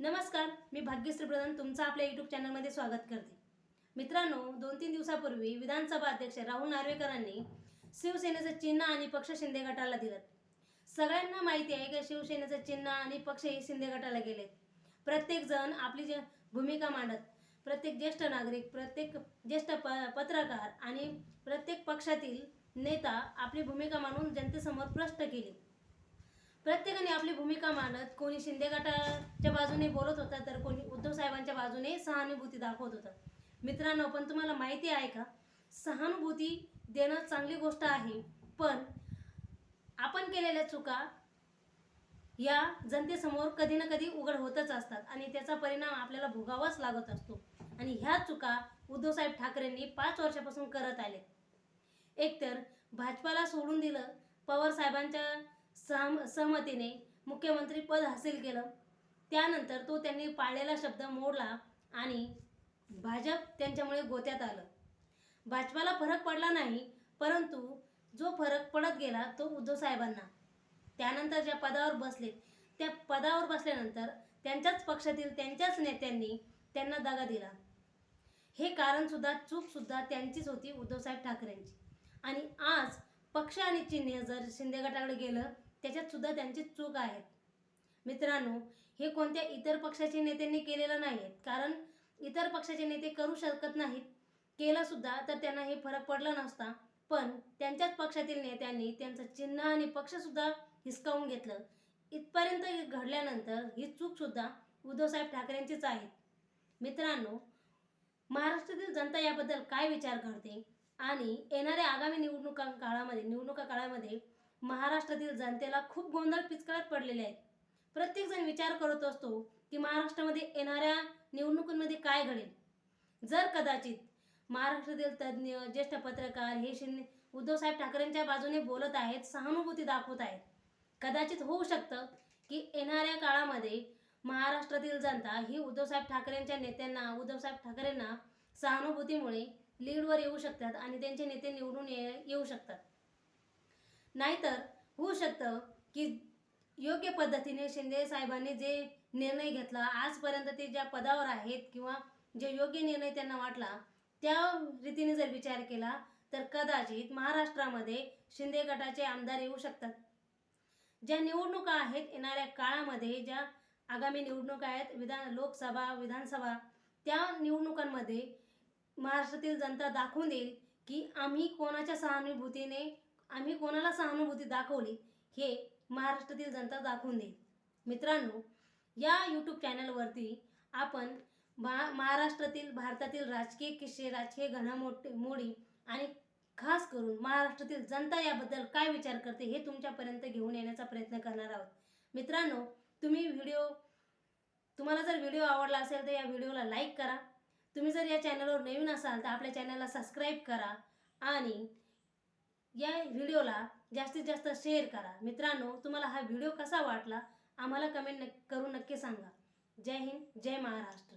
नमस्कार मी भाग्यश्री प्रधान तुमचं आपल्या यूट्यूब चॅनलमध्ये स्वागत करते. मित्रांनो दोन तीन दिवसापूर्वी विधानसभा अध्यक्ष राहुल नार्वेकरांनी शिवसेनेचं चिन्ह आणि पक्ष शिंदे गटाला दिलं. सगळ्यांना माहिती आहे की शिवसेनेचं चिन्ह आणि पक्ष हे शिंदे गटाला गेले. प्रत्येकजण आपली जे भूमिका मांडत प्रत्येक ज्येष्ठ नागरिक प्रत्येक ज्येष्ठ प पत्रकार आणि प्रत्येक पक्षातील नेता आपली भूमिका मांडून जनतेसमोर प्रश्न केली. प्रत्येकाने आपली भूमिका मांडत कोणी शिंदे गटाच्या बाजूने बोलत होता तर कोणी उद्धव साहेबांच्या बाजूने सहानुभूती दाखवत होता. मित्रांनो पण तुम्हाला माहिती आहे का? सहानुभूती देणं चांगली गोष्ट आहे पण आपण केलेल्या चुका या जनतेसमोर कधी ना कधी उघड होतच असतात आणि त्याचा परिणाम आपल्याला भोगावाच लागत असतो. आणि ह्या चुका उद्धवसाहेब ठाकरेंनी पाच वर्षापासून करत आले एकतर भाजपाला सोडून दिलं पवार साहेबांच्या सम सहमतीने मुख्यमंत्री पद हासिल केलं. त्यानंतर तो त्यांनी पाळलेला शब्द मोडला आणि भाजप त्यांच्यामुळे गोत्यात आलं. भाजपाला फरक पडला नाही परंतु जो फरक पडत गेला तो उद्धव साहेबांना. त्यानंतर ज्या पदावर बसले त्या पदावर बसल्यानंतर त्यांच्याच पक्षातील त्यांच्याच नेत्यांनी त्यांना दगा दिला. हे कारणसुद्धा चूकसुद्धा त्यांचीच होती उद्धवसाहेब ठाकरेंची. आणि आज पक्ष आणि चिन्ह जर शिंदे गटाकडे गेलं त्याच्यात सुद्धा त्यांची चूक आहेत. मित्रांनो हे कोणत्या इतर पक्षाचे नेत्यांनी केलेलं नाही आहेत कारण इतर पक्षाचे नेते करू शकत नाहीत. केलंसुद्धा तर त्यांना हे फरक पडला नसता. पण त्यांच्याच पक्षातील नेत्यांनी त्यांचं चिन्ह आणि पक्षसुद्धा हिसकावून घेतलं. इथपर्यंत घडल्यानंतर ही चूकसुद्धा उद्धवसाहेब ठाकरेंचीच आहे. मित्रांनो महाराष्ट्रातील जनता याबद्दल काय विचार करते आणि येणाऱ्या आगामी निवडणुका काळामध्ये निवडणुका काळामध्ये महाराष्ट्रातील जनतेला खूप गोंधळ पिचकळत पडलेले आहेत. प्रत्येकजण विचार करत असतो की महाराष्ट्रामध्ये येणाऱ्या निवडणुकांमध्ये काय घडेल. जर कदाचित महाराष्ट्रातील तज्ज्ञ ज्येष्ठ पत्रकार हे शिंदे उद्धवसाहेब ठाकरेंच्या बाजूने बोलत आहेत सहानुभूती दाखवत आहेत. कदाचित होऊ शकतं की येणाऱ्या काळामध्ये महाराष्ट्रातील जनता ही उद्धवसाहेब ठाकरेंच्या नेत्यांना उद्धवसाहेब ठाकरेंना सहानुभूतीमुळे लीडवर येऊ शकतात आणि त्यांचे नेते निवडून ये येऊ शकतात. नाहीतर होऊ शकतं की योग्य पद्धतीने शिंदे साहेबांनी जे निर्णय घेतला आजपर्यंत ते ज्या पदावर आहेत किंवा जे योग्य निर्णय त्यांना वाटला त्या रीतीने जर विचार केला तर कदाचित महाराष्ट्रामध्ये शिंदे गटाचे आमदार येऊ शकतात. ज्या निवडणुका आहेत येणाऱ्या काळामध्ये ज्या आगामी निवडणुका आहेत विधान लोकसभा विधानसभा त्या निवडणुकांमध्ये महाराष्ट्रातील जनता दाखवून देईल की आम्ही कोणाच्या सहानुभूतीने आम्ही कोणाला सहानुभूती दाखवली हे महाराष्ट्रातील जनता दाखवून देईल. मित्रांनो या यूट्यूब चॅनलवरती आपण भा महाराष्ट्रातील भारतातील राजकीय किस्से राजकीय घडामोडी मोडी आणि खास करून महाराष्ट्रातील जनता याबद्दल काय विचार करते हे तुमच्यापर्यंत घेऊन येण्याचा प्रयत्न करणार आहोत. मित्रांनो तुम्ही व्हिडिओ तुम्हाला जर व्हिडिओ आवडला असेल तर या व्हिडिओला लाईक करा. तुम्ही जर या चॅनलवर नवीन असाल तर आपल्या चॅनलला सबस्क्राईब करा आणि या व्हिडिओला जास्तीत जास्त शेअर करा. मित्रांनो तुम्हाला हा व्हिडिओ कसा वाटला? आम्हाला कमेंट नक् करून नक्की सांगा. जय हिंद जय महाराष्ट्र.